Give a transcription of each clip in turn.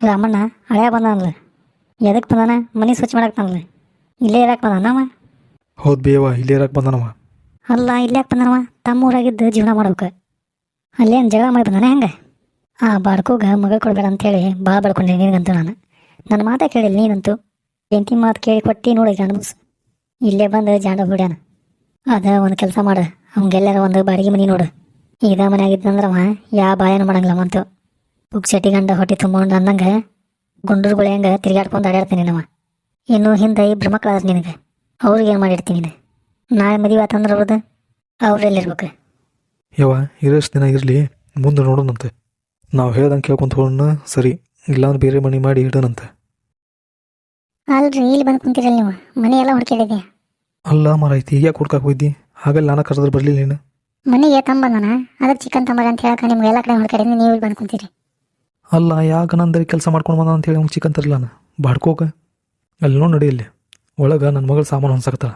ರಾಮಣ್ಣ ಹಳೆಯ ಬಂದನಲ್ಲ ಎದಕ್ಕೆ ಬಂದಾನ? ಮನೆ ಸ್ವಚ್ಛ ಮಾಡಕ್ತಾನಲ್ಲ ಇಲ್ಲೇ ಇರಕ್ಕೆ ಬಂದಾನವ ಹೌದು ಬೇವ ಇಲ್ಲೇ ಇರಕ್ಕೆ ಬಂದಾನವ ಅಲ್ಲ ಇಲ್ಲೇ ಯಾಕೆ ಬಂದಾನವ? ತಮ್ಮ ಊರಾಗಿದ್ದು ಜೀವನ ಮಾಡ್ಬೇಕು. ಅಲ್ಲೇನು ಜಗಳ ಮಾಡಿ ಬಂದಾನೆ ಹೆಂಗೆ? ಆ ಬಾಡ್ಕೋಗ ಮಗ ಕೊಡ್ಬೇಡ ಅಂತೇಳಿ ಭಾಳ ಬಡ್ಕೊಂಡೆ ನಿನಗಂತೂ ನಾನು. ನನ್ನ ಮಾತಾ ಕೇಳಿಲ್ಲ ನೀನಂತೂ. ಎಂಟಿ ಮಾತು ಕೇಳಿ ಕೊಟ್ಟು ನೋಡಿ ಅನುಭವಿಸು ಇಲ್ಲೇ ಬಂದು ಜಾಂಡ ಬಿಡ್ಯಾನ. ಅದ ಒಂದು ಕೆಲಸ ಮಾಡು. ಅವಂಗೆಲ್ಲರ ಒಂದು ಬಾಡಿಗೆ ಮನೆ ನೋಡು. ಇದ ಮನೆಯಾಗಿದ್ದಂದ್ರೆ ಅವ ಯಾವ ಬಾಯನ ಮಾಡಂಗಿಲ್ಲ ಮಂತು ಪುಕ್ಸೆಟ್ಟಿ ಗಂಡ ಹೊಟ್ಟೆ ತುಂಬಿಕೊಂಡು ಅಂದಂಗೆ ಗುಂಡರುಗಳು ಹೆಂಗೆ ತಿರುಗಾಡ್ಕೊಂಡು ಅಡ್ಯಾಡ್ತೀನಿ ನಮ್ಮ ಇನ್ನು ಹಿಂದೆ ಇಬ್ಬರು ಮಕ್ಳು ಅದ್ರ ನಿನಗೆ. ಅವ್ರಿಗೆ ಏನು ಮಾಡಿರ್ತೀನಿ ನೀನು? ನಾಳೆ ಮದುವೆ ಆತಂದ್ರೆ ಅವ್ರದ್ದು ಅವ್ರೆಲ್ಲಿರ್ಬೇಕು ಯವ್ವ ಇರೋಷ್ಟು ದಿನ ಇರಲಿ ಮುಂದೆ ನೋಡೋಣಂತೆ. ನಾವು ಹೇಳ್ದಂಗೆ ಕೇಳ್ಕೊಂತ ಹೋಗೋಣ ಸರಿ. ಇಲ್ಲಾಂದ್ರೆ ಬೇರೆ ಮನೆ ಮಾಡಿ ಇಡೋಣಂತೆ. ಅಲ್ರಿ ಇಲ್ಲಿ ಬಂದು ಕುಂತಿರಲ್ಲ ನೀವು. ಮನೆ ಎಲ್ಲ ಹುಡುಕಿಡಿದೆ ಅಲ್ಲ ಮರೈತಿ ಈಗ ಯಾಕೆ ಹುಡ್ಕಾಕ್ ಹೋಯ್ದಿ? ಆಗಲ್ಲ ನಾನು ಕರೆದ್ರೆ ಬರಲಿಲ್ಲ ನೀನು. ಮನೆಗೆ ತಂಬಂದನ ಅದಕ್ಕೆ ಚಿಕನ್ ತಂಬರ ಅಂತ ಹೇಳಕ್ಕೆ ನಿಮ್ಗೆ ಎಲ್ಲ ಕಡೆ ಹುಡುಕಿಡಿದ್ರೆ ನೀವು ಇಲ್ಲಿ ಬಂದು ಕುಂತೀರಿ. ಅಲ್ಲ ಯಾಕೆ ನಂದರಿ ಕೆಲಸ ಮಾಡ್ಕೊಂಡು ಬಂದ ಅಂತೇಳಿ ಅವ್ನು ಚಿಕನ್ ತರಲ್ಲ ನಾನು ಬಾಡ್ಕೋಗ ಅಲ್ಲಿ ನೋಡಿ ನಡಿಯಲ್ಲಿ ಒಳಗೆ ನನ್ನ ಮಗಳು ಸಾಮಾನು ಹೊಂದ್ಸಕತ್ತಾಳ.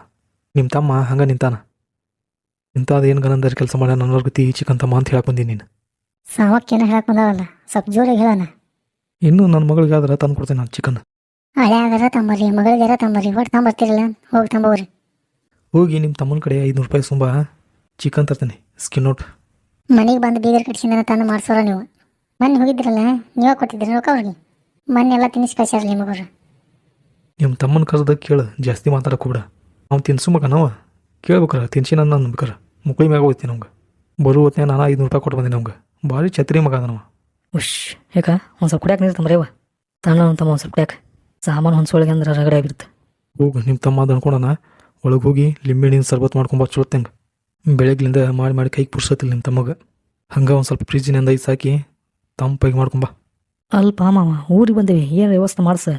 ನಿಮ್ಮ ತಮ್ಮ ಹಂಗೆ ನಿಂತಾನ. ಇಂಥದ್ದು ಏನು ಗನಂದರಿ ಕೆಲಸ ಮಾಡ್ಯಾನ ನನ್ನ ಗತಿ ಚಿಕನ್ ತಮ್ಮ ಅಂತ ಹೇಳಕ್ ಬಂದೀನಿ ನೀನು. ಸಾವಕ್ಕೇನೋ ಹೇಳಕ್ ಬಂದವಲ್ಲ ಸ್ವಲ್ಪ ಜೋರಾಗಿ ಹೇಳಾನ ಇನ್ನೂ ನನ್ನ ಮಗಳಿಗಾದ್ರೆ ತಂದು ಕೊಡ್ತೀನಿ ನಾನು ಚಿಕನ್. ಹಳೆ ಆಗರ ತಂಬರ್ರಿ ಮಗಳಿಗಾರ ತಂಬರ್ರಿ ಒಟ್ಟು ತಂಬರ್ತಿರಲ್ಲ? ಹೋಗಿ ತಂಬೋರಿ ಹೋಗಿ ನಿಮ್ಮ ತಮ್ಮನ ಕಡೆ ಐದುನೂರು ರೂಪಾಯಿ ಸುಂಬ ಚಿಕನ್ ತರ್ತೀನಿ. ಸ್ಕಿನ್ ಔಟ್ ಮನೆಗೆ ಬಂದು ಬೀದರ್ ಕಟ್ಸಿಂದ ತಂದು ಮಾಡ್ಸೋರ ನೀವು? ಮೊನ್ನೆ ಹೋಗಿದ್ರಲ್ಲ ನೀವೇ ಕೊಟ್ಟಿದ್ರಿ ರೊಕ್ಕ ಅವ್ರಿಗೆ? ಮೊನ್ನೆ ಎಲ್ಲ ತಿನ್ನಿಸಿ ಕಳ್ಸ್ಯಾರ ನಿಮಗವ್ರು ನಿಮ್ಮ ತಮ್ಮನ ಕರೆದ ಕೇಳು ಜಾಸ್ತಿ ಮಾತಾಡಕ್ಕೆ ಕೂಡ ಅವ್ನು ತಿನ್ಸು ಮಗ ನಾವು ಕೇಳ್ಬೇಕಾರ ತಿನ್ಸಿ ನನ್ನ ಅನ್ಬೇಕಾರ ಮುಕ್ಳಿ ಮ್ಯಾಗ ಹೋಗ್ತೀನಿ ನಮ್ಗೆ. ಬರೋ ಹೊತ್ತಿನ ನಾನು ಐದುನೂರು ರೂಪಾಯಿ ಕೊಟ್ಟು ಬಂದಿನಿ ನಮ್ಗೆ. ಭಾರಿ ಛತ್ರಿ ಮಗ ಅದ ನಾವು ಉಶ್ ಯಾಕ ಒಂದು ಸ್ವಲ್ಪ ಕುಡಿಯಾಕ ನೀರು ತಂಬ್ರೇವ ತಣ್ಣ ತಮ್ಮ ಒಂದು ಸ್ವಲ್ಪ ಕುಡಿಯಾಕ. ಸಾಮಾನು ಹೊಂದ್ಸೊಳಗೆ ಅಂದ್ರೆ ರಗಡೆ ಆಗಿರುತ್ತೆ ಹೋಗು ನಿಮ್ಮ ತಮ್ಮ ಅದು ಅನ್ಕೊಂಡಣ ಒಳಗೆ ಹೋಗಿ ಲಿಂಬೆಹಣ್ಣಿನ ಸರ್ಬತ್ ಮಾಡ್ಕೊಂಬ ಚೋತ್ತಂಗೆ ಬೆಳಗ್ಲಿಂದ ಮಾಡಿ ಮಾಡಿ ಕೈಗೆ ಪುರ್ಸತ್ತಿಲ್ಲ ನಿಮ್ಮ ತಮಗೆ ಹಂಗೆ ಒಂದು ಸ್ವಲ್ಪ ಫ್ರಿಜ್ಜಿನಿಂದ ಐಸ್ ಹಾಕಿ ತಂಪಾಗಿ ಮಾಡ್ಕೊಂಬ ಅಲ್ಪ ಮಾವ ಊರಿಗೆ ಬಂದೇವಿ ಏನು ವ್ಯವಸ್ಥೆ ಮಾಡಿಸ?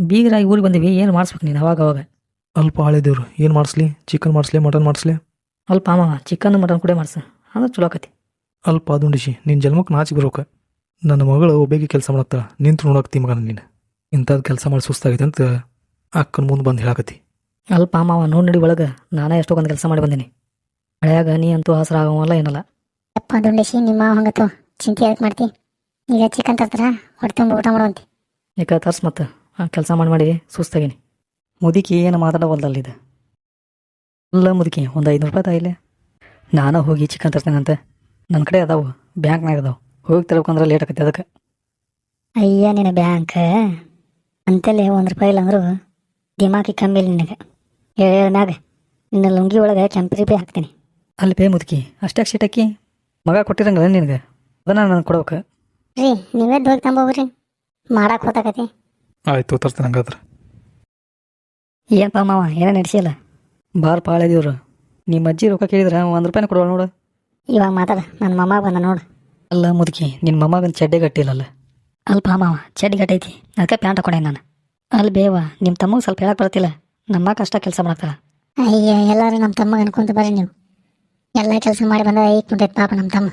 ಬೀಗರಾಗಿ ಊರಿಗೆ ಬಂದೇವಿ ಏನು ಮಾಡಿಸ್ಬೇಕು ನೀನು ಅವಾಗ ಅವಾಗ? ಅಲ್ಪ ಆಳಿದೇವ್ರು ಏನು ಮಾಡಿಸ್ಲಿ? Chicken ಮಾಡಿಸ್ಲಿ mutton ಮಾಡಿಸ್ಲಿ? ಅಲ್ಪ ಮಾವ ಚಿಕನ್ ಮಟನ್ ಕೂಡ ಮಾಡಿಸ ಅಂದ್ರೆ ಚಲೋ ಆಕತಿ. ಅಲ್ಪ ಅದುಂಡಿಸಿ ನಿನ್ನ ಜನ್ಮಕ್ಕೆ ನಾಚಿ ಬರೋಕೆ ನನ್ನ ಮಗಳು ಒಬ್ಬಗೆ ಕೆಲಸ ಮಾಡತ್ತಾಳ ನಿಂತು ನೋಡಕ್ತಿ ಮಗನ ನೀನು. ಇಂಥದ್ದು ಕೆಲಸ ಮಾಡಿ ಸುಸ್ತಾಗೈತೆ ಅಂತ ಅಕ್ಕನ ಮುಂದೆ ಬಂದು ಹೇಳಕತ್ತಿ. ಅಲ್ಪ ಮಾವ ನೋಡಿ ನಡಿ ಒಳಗೆ ನಾನೇ ಎಷ್ಟೊಂದು ಕೆಲಸ ಮಾಡಿ ಬಂದೀನಿ. ಹಳೆಯಾಗ ನೀ ಅಂತೂ ಹಸ್ರ ಆಗವಲ್ಲ ಏನಲ್ಲ. ಅಪ್ಪ ದುಂಡೇಶಿ ನಿಮ್ಮ ಹಂಗತ್ತು? ಚಿಂತೆ ಯಾಕೆ ಮಾಡ್ತಿ? ಈಗ ಚಿಕನ್ ತರ್ತಾರ? ಹೊಟ್ಟೆ ತುಂಬ ಊಟ ಮಾಡುವಂತೆ. ಈಗ ತರ್ಸ್ ಮತ್ತೆ. ಕೆಲಸ ಮಾಡಿ ಮಾಡಿ ಸುಸ್ತಾಗೀನಿ. ಮುದುಕಿ ಏನು ಮಾತಾಡವಲ್ದಲ್ಲ ಎಲ್ಲ ಇಲ್ಲ ಮುದುಕಿ ಒಂದು ಐನೂರು ರೂಪಾಯಿ ತಾಯಿಲೆ ನಾನು ಹೋಗಿ ಚಿಕನ್ ತರ್ತೇನಂತೆ ನನ್ನ ಕಡೆ ಅದಾವು ಬ್ಯಾಂಕ್ನಾಗ ಅದಾವು. ಹೋಗಿ ತರ್ಬೇಕಂದ್ರೆ ಲೇಟ್ ಆಗತ್ತೆ ಅದಕ್ಕೆ. ಅಯ್ಯ ನಿನ್ನ ಬ್ಯಾಂಕ್. ಅಂತಲೇ ಒಂದು ರೂಪಾಯಿ ಇಲ್ಲ ಅಂದ್ರು ದಿಮಾಕಿ ಕಮ್ಮಿ ಇಲ್ಲ ನಿನಗೆ. ಹೇಳ್ಯಾಗ ನಿನ್ನ ಲುಂಗಿ ಒಳಗೆ ಕೆಂಪು ಪೇ ಹಾಕ್ತೀನಿ. ಅಲ್ಲಿ ಪೇ ಮುದುಕಿ ಅಷ್ಟಾಗಿ ಸಿಟ್ಟಾಕಿ ಮಗ ಕೊಟ್ಟಿರಂಗಲ್ಲ ನಿನಗೆ? ಅದನ್ನ ನಾನು ಕೊಡ್ಬೇಕು. ರೀ ನೀವೇ ಹೋಗಿ ತಂಬೋಗ್ರಿ ಮಾಡಕ್ಕೆ ಹೋತಾಕತಿ ಆಯ್ತು ತರ್ತೇನೆ ಹಂಗಾದ್ರೆ. ಏನಪ್ಪ ಮಾವ ಏನೋ ನಡೆಸಿಲ್ಲ? ಬಾರ್ ಪಾಳೆ ದೇವ್ರು ನಿಮ್ಮ ಅಜ್ಜಿ ರೊಕ್ಕ ಕೇಳಿದ್ರೆ ಒಂದು ರೂಪಾಯಿನ ಕೊಡುವ ನೋಡು. ಇವಾಗ ಮಾತಾಡ ನನ್ನ ಮಮ್ಮ ಬಂದ ನೋಡು. ಅಲ್ಲ ಮುದುಕಿ ನಿನ್ನ ಮೊಮ್ಮಗನ ಚಡ್ಡೆ ಕಟ್ಟಿಲ್ಲಲ್ಲ. ಅಲ್ಪ ಮಾವ ಚಡ್ಡಿ ಕಟ್ಟೈತಿ ಅದಕ್ಕೆ ಪ್ಯಾಂಟ್ ಹಾಕೊಂಡೆ ನಾನು. ಅಲ್ಲಿ ಬೇವ ನಿಮ್ಮ ತಮ್ಮಗೆ ಸ್ವಲ್ಪ ಹೇಳಕ್ ಬರ್ತಿಲ್ಲ ನಮ್ಮ ಕಷ್ಟ ಕೆಲಸ ಮಾಡ್ತಾರ ಅಯ್ಯ ಎಲ್ಲರೂ ನಮ್ಮ ತಮ್ಮಗೆ ಅನ್ಕೊಂತ ಬರ್ರಿ ನೀವು. ಎಲ್ಲ ಕೆಲಸ ಮಾಡಿ ಬಂದ ಐಕ್ ಕುಂತೈತೆ ಪಾಪ ನಮ್ಮ ತಮ್ಮ.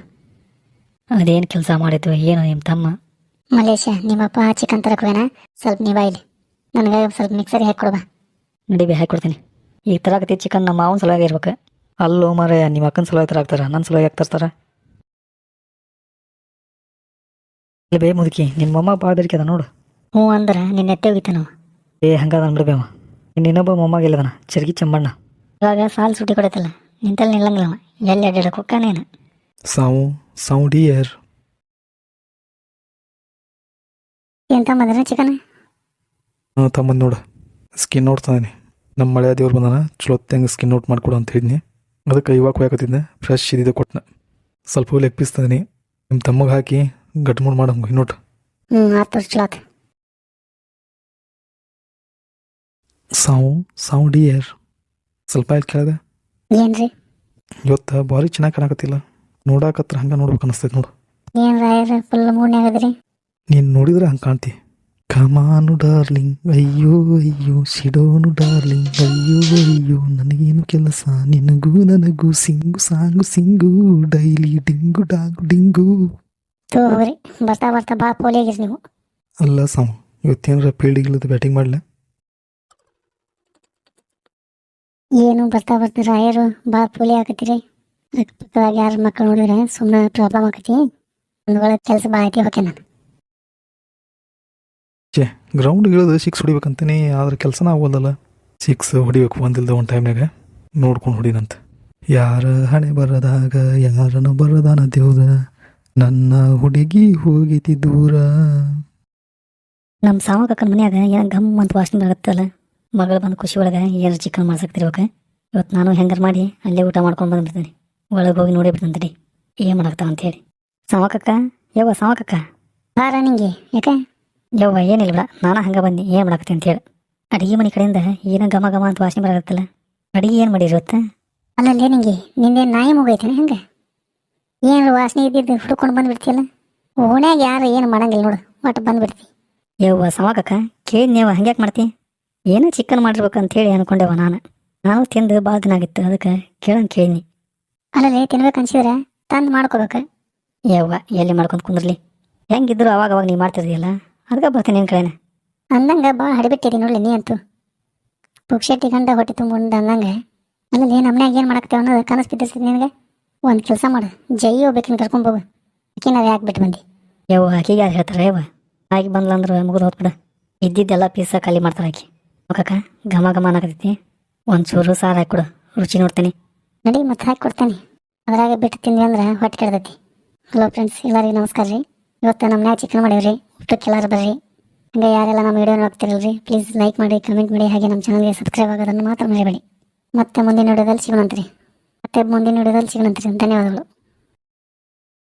ಅದೇನು ಕೆಲಸ ಮಾಡಿತ್ತು ಏನು ನಿಮ್ಮ ತಮ್ಮ? ಮಲೇಶ ನಿಮ್ಮಪ್ಪ ಚಿಕನ್ ತರಕ್ ಹೋಗ್ಯಾನ? ಸ್ವಲ್ಪ ನೀವ ಇಲ್ಲಿ ನನಗೆ ಸ್ವಲ್ಪ ಮಿಕ್ಸರ್ ಹಾಕಿ ಕೊಡ್ಬಾ. ನಡಿಬಿ ಹಾಕೊಡ್ತೀನಿ ತರ ತರಾಕತಿ ಚಿಕನ್ ನಮ್ಮ ಮಾವನ ಸಲುವಾಗಿ ಇರ್ಬೇಕು. ಅಲ್ಲೋ ಮರ ನಿಮ್ಮ ಅಕ್ಕನ ಸಲುವಾಗಿ ತರಾಕ್ತಾರ ನನ್ನ ಸಲುವಾಗಿ ಯಾಕೆ ತರ್ತಾರ ಇಲ್ಲ ಬೇ ಮುದುಕಿ ನಿನ್ನ ಮೊಮ್ಮ ಭಾಳ ಬೇಡಿಕೆ ಅದ ನೋಡು. ಹ್ಞೂ ಅಂದ್ರೆ ನಿನ್ನ ಎತ್ತೆ ಹೋಗಿತ್ತ ನಾವು ಏ ಹಂಗಾದ ಅನ್ಬಿಡ್ಬೇವ ಇನ್ನು ಇನ್ನೊಬ್ಬ ಮೊಮ್ಮಗ ಇಲ್ಲದನ ಚರ್ಗಿ ಚಂಬಣ್ಣ. ಇವಾಗ ಸಾಲು ಸುಟ್ಟಿ ಕೊಡತ್ತಲ್ಲ ನಿಂತಲ್ಲಿ ನಿಲ್ಲಂಗಿಲ್ಲ ಅವ. ಎಲ್ಲಿ ಅಡ್ಡಾಡಕ್ಕೆ ಹೋಗ್ಕಾನೇನು ಸಾವು? ಸಾವು ಡಿಯರ್ ಎಂತ ಬಂದ್ರೆ ಚಿಕನ್? ತಮ್ಮ ನೋಡು. ಸ್ಕಿನ್ ನೋಟ್ ತಂದಿನಿ. ನಮ್ಮ ಮಳೆ ದೇವ್ರು ಬಂದಾನ. ಚಲೋ ಹೆಂಗೆ ಸ್ಕಿನ್ ನೋಟ್ ಮಾಡ್ಕೊಡು ಅಂತ ಹೇಳಿದ್ನಿ. ಅದಕ್ಕೆ ಇವಾಗ ಹೋಗಕತ್ತಿದ್ದೆ ಫ್ರೆಶ್ ಇದಿದ ಕೊಟ್ಟನ ಸ್ವಲ್ಪ ಲೆಗ್ ಪೀಸ್ ತಂದಿನಿ. ನಿಮ್ಮ ತಮ್ಮಗೆ ಹಾಕಿ ಗಟ್ ಮೂಡ್ ಮಾಡಂಗೆ ನೋಟ್ ಹ್ಞೂ ಆತು ಚಲೋ ಆತು. ಸಾವು ಸಾವು ಡಿಯರ್ ಸ್ವಲ್ಪ ಆಯ್ತು ಕೇಳಿದೆ. ಏನ್ರಿ? ಇವತ್ತು ಭಾರಿ ಚೆನ್ನಾಗಿ ಕಾಣಕತ್ತಿಲ್ಲ. ನೋಡಾಕತ್ರ ಹಂಗೆ ನೋಡ್ಬೇಕು ಅನಿಸ್ತೈತೆ ನೋಡು. ಏನು ರಾಯರ ಫುಲ್ ನೀನು ನೋಡಿದ್ರೆ ಹಂಗೆ ಕಾಣ್ತಿ. ಕಮಾನು ಡಾರ್ಲಿಂಗ್ ಅಯ್ಯೋ ಅಯ್ಯೋ ಸಿಡೋನು ಡಾರ್ಲಿಂಗ್ ಅಯ್ಯೋ ಅಯ್ಯೋ ನನಗೇನು ಕೆಲಸ? ನಿನಗೂ ನನಗೂ sing song sing daily ding dong ding. ತೋ ಹೋಗ್ರಿ ಬರ್ತಾ ಬರ್ತಾ ಬಾ ಪೋಲಿ ಆಗಿರಿ ನೀವು. ಅಲ್ಲ ಸಾವು ಇವತ್ತೇನಾರ ಫೀಲ್ಡಿಗಿಲ್ಲದ ಬ್ಯಾಟಿಂಗ್ ಮಾಡಲ? ಏನು ಬರ್ತಾ ಬರ್ತಾ ರಾಯರು ಬಾ ಪೋಲಿ ಆಕತ್ತೀರಿ ಯಾರ ಮಕ್ಕಳು ನೋಡಿದ್ರೆ ಸುಮ್ಮನೆ ಪ್ರಾಬ್ಲಮ್ ಆಕತಿ. ಕೆಲಸ ಬಾ ಐತಿ ನಾನು. ಛೇ ಗ್ರೌಂಡ್ ಇಳಿದು ಸಿಕ್ಸ್ ಹೊಡಿಬೇಕಂತೀನಿ ಆದ್ರೆ ಕೆಲಸನ ಆಗೋದಲ್ಲ ಸಿಕ್ಸ್ ಹೊಡಿಬೇಕು ಒಂದಿಲ್ದ ಒಂದು ಟೈಮ್ನಾಗ ನೋಡ್ಕೊಂಡು ಹೊಡಿನಂತ. ಯಾರ ಹಣೆ ಬರದಾಗ ಯಾರನ್ನು ಬರದಾನ ದೇವ್ರ? ನನ್ನ ಹುಡುಗಿ ಹೋಗೈತಿ ದೂರ. ನಮ್ಮ ಸಾವ ಕಕ್ಕನ ಮನ್ಯಾಗ ಏನ ಗಮ್ ಅಂತ ವಾಸನೆ ಬರುತ್ತಲ್ಲ. ಮಗಳು ಬಂದು ಖುಷಿ ಒಳಗೆ ಏನು ಚಿಕನ್ ಮಾಡ್ಸಕ್ತಿರ್ಬೇಕು ಇವತ್ತು ನಾನು ಹೆಂಗಾರು ಮಾಡಿ ಅಲ್ಲೇ ಊಟ ಮಾಡ್ಕೊಂಡು ಬಂದ್ಬಿಡ್ತೀನಿ. ಒಳಗೆ ಹೋಗಿ ನೋಡಿ ಬಿಡ್ತಂತಡಿ ಏನು ಮಾಡಾಕ್ತಾವ ಅಂತೇಳಿ ಸಾವಕಕ್ಕ ಯವ್ವ ಸಾವಕಕ್ಕ ಬಾರ ನಿಂಗೆ. ಯಾಕೆ? ಯವ್ವ ಏನಿಲ್ಲ ಬಿಡ. ನಾನು ಹಂಗೆ ಬಂದು. ಏನು ಮಾಡಾಕತ್ತಿ ಅಂತೇಳಿ ಅಡಿಗೆ ಮನೆ ಕಡೆಯಿಂದ ಏನೋ ಘಮ ಘಮ ಅಂತ ವಾಸನೆ ಬರತ್ತಲ್ಲ ಅಡಿಗೆ ಏನು ಮಾಡಿರಿ ಅಲ್ಲಲ್ಲೇ ನಿಂಗೆ. ನಿಂದೆ ನಾಯಿ ಮುಗೈತೇನೆ ಹಂಗೆ? ಏನಾರು ವಾಸನೆ ಇದ್ದಿದ್ದು ಹುಡ್ಕೊಂಡು ಬಂದ್ಬಿಡ್ತಿಯಲ್ಲ? ಓಣ್ಯಾಗ ಯಾರು ಏನು ಮಾಡಂಗಿಲ್ಲ ನೋಡು. ಒಟ್ಟು ಬಂದ್ಬಿಡ್ತಿ. ಯವ್ವ ಸಾವಕಕ್ಕ ಕೇಳಿ ನೀವು ಹಂಗ್ಯಾಕೆ ಮಾಡ್ತಿ? ಏನೋ ಚಿಕನ್ ಮಾಡಿರ್ಬೇಕು ಅಂತೇಳಿ ಅನ್ಕೊಂಡೆವ ನಾನು. ನಾನು ತಿಂದು ಭಾಳ ದಿನ ಆಗಿತ್ತು. ಅದಕ್ಕೆ ಕೇಳಂಗೆ ಕೇಳಿನಿ. ಅಲ್ಲಲ್ಲೇ ತಿನ್ಬೇಕು ಅನ್ಸಿದ್ರೆ ತಂದು ಮಾಡ್ಕೋಬೇಕು. ಯವ್ವ ಎಲ್ಲಿ ಮಾಡ್ಕೊಂಡು ಕುಂದ್ರಲಿ? ಹೆಂಗಿದ್ರು ಅವಾಗ ಅವಾಗ ನೀವು ಮಾಡ್ತಿದ್ದೀಯಲ್ಲ ಅದಕ್ಕೆ ಬರ್ತೀನಿ ನಿನ್ನ ಕಡೆನ. ಅಂದಂಗೆ ಭಾಳ ಹಡಿಬಿಟ್ಟಿರಿ ನೋಡಲಿ ನೀ ಅಂತೂ. ಪುಕ್ಷೆಟ್ಟಿ ಗಂಡ ಹೊಟ್ಟೆ ತುಂಬ ಅಂದಂಗೆ ಅಲ್ಲಲ್ಲಿ ನಮ್ಮನ್ಯಾಗ ಏನು ಮಾಡಾಕ್ತೇವೆ ಅನ್ನೋದು ಕನಸು ಬಿದ್ದಿಸ್ತೀನಿ ನಿನಗೆ? ಒಂದು ಕೆಲಸ ಮಾಡು ಜೈ ಹೋಗ್ಬೇಕಿನ ಕರ್ಕೊಂಡು ಹೋಗು. ನಾವು ಯಾಕೆ ಬಿಟ್ಟು ಬಂದಿ? ಯವ್ವ ಆಕಿಗೆ ಯಾರು ಹೇಳ್ತಾರೆ ಯವ್ವ? ಆಗಿ ಬಂದ್ಲ ಅಂದ್ರೆ ಮುಗಿದು ಹೋಗ್ಬಿಡ ಇದ್ದಿದ್ದೆಲ್ಲ ಪೀಸ ಖಾಲಿ ಮಾಡ್ತಾರೆ ಆಕಿ. ಮುಖಕ್ಕ ಘಮ ಘಮ ಅನ್ನಕತ್ತೈತಿ. ಒಂದು ಚೂರು ಸಾರು ಹಾಕ್ಕೊಡು ರುಚಿ ನೋಡ್ತೀನಿ. ನಡಿ ಮತ್ತೆ ಹಾಕಿ ಕೊಡ್ತೇನೆ. ಅದ್ರಾಗ ಬಿಟ್ಟು ತಿಂದ್ವಿ ಅಂದ್ರೆ ಹೊಟ್ಟೆ ಕೆಡ್ತೈತಿ ಹಲೋ ಫ್ರೆಂಡ್ಸ್ ಎಲ್ಲರಿಗೂ ನಮಸ್ಕಾರ ರೀ. ಇವತ್ತು ನಮ್ಮ ಮನ್ಯಾಗ ಚಿಕನ್ ಮಾಡೀವ್ರಿ ಊಟಕ್ಕೆ ಎಲ್ಲರೂ ಬರ್ರಿ. ಹಂಗೆ ಯಾರೆಲ್ಲ ನಮ್ಮ ವಿಡಿಯೋ ನೋಡ್ತಿರಲ್ರಿ ಪ್ಲೀಸ್ ಲೈಕ್ ಮಾಡಿ ಕಮೆಂಟ್ ಮಾಡಿ, ಹಾಗೆ ನಮ್ಮ ಚಾನಲ್ಗೆ ಸಬ್ಸ್ಕ್ರೈಬ್ ಆಗೋದನ್ನು ಮಾತ್ರ ಮರಿಬೇಡಿ. ಮತ್ತೆ ಮುಂದಿನ ವಿಡಿಯೋದಲ್ಲಿ ಸಿಗೋಣಂತ್ರಿ. ಮತ್ತೆ ಮುಂದಿನ ವಿಡಿಯೋದಲ್ಲಿ ಸಿಗೋಣಂತ್ರಿ. ಧನ್ಯವಾದಗಳು.